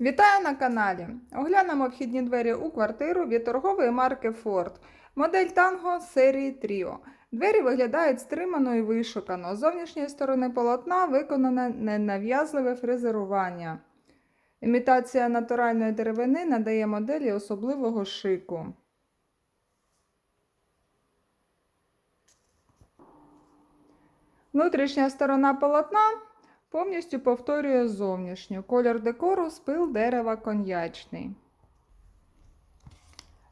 Вітаю на каналі! Оглянемо вхідні двері у квартиру від торгової марки Ford. Модель Tango серії Trio. Двері виглядають стримано і вишукано. З зовнішньої сторони полотна виконане ненав'язливе фрезерування. Імітація натуральної деревини надає моделі особливого шику. Внутрішня сторона полотна повністю повторює зовнішню. Колір декору спил дерева коньячний.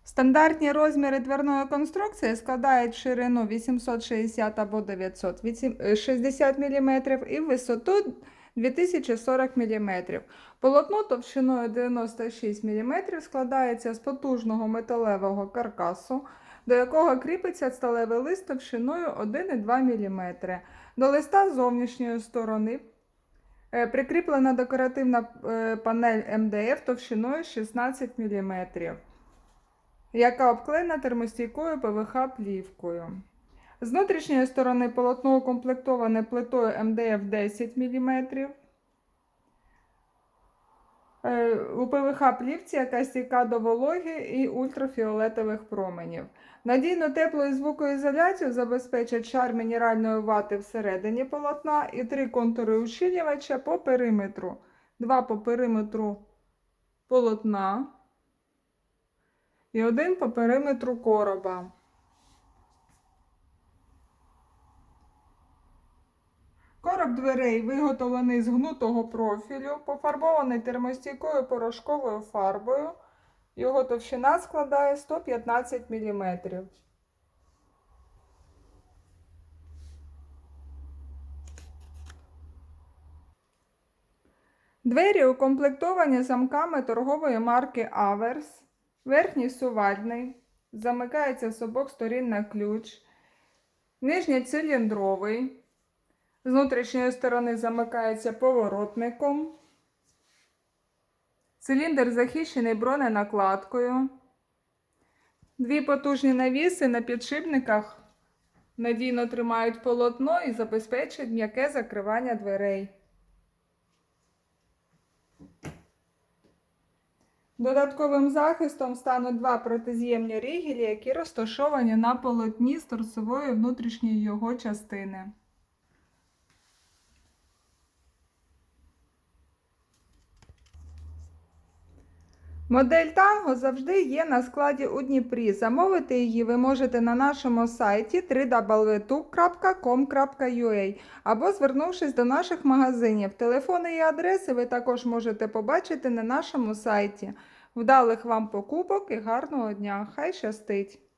Стандартні розміри дверної конструкції складають ширину 860 або 960 мм і висоту 2040 мм. Полотно товщиною 96 мм складається з потужного металевого каркасу, до якого кріпиться сталевий лист товщиною 1,2 мм. До листа зовнішньої сторони е, прикріплена декоративна е, панель МДФ товщиною 16 мм, яка обклеєна термостійкою ПВХ плівкою. З внутрішньої сторони полотно укомплектоване плитою МДФ 10 мм. Е, У ПВХ плівці, яка стійка до вологи і ультрафіолетових променів. Надійну теплу і звукоізоляцію забезпечать шар мінеральної вати всередині полотна і три контури ущільнювача по периметру. Два по периметру полотна і один по периметру короба. Короб дверей виготовлений з гнутого профілю, пофарбований термостійкою порошковою фарбою. Його товщина складає 115 мм. Двері укомплектовані замками торгової марки Аверс. Верхній сувальний. Замикається з обох сторін на ключ. Нижній циліндровий. З внутрішньої сторони замикається поворотником. Циліндр захищений броненакладкою. Дві потужні навіси на підшипниках надійно тримають полотно і забезпечують м'яке закривання дверей. Додатковим захистом стануть два протиз'ємні рігелі, які розташовані на полотні з торцевої внутрішньої його частини. Модель танго завжди є на складі у Дніпрі. Замовити її ви можете на нашому сайті www.com.ua або звернувшись до наших магазинів. Телефони і адреси ви також можете побачити на нашому сайті. Вдалих вам покупок і гарного дня! Хай щастить!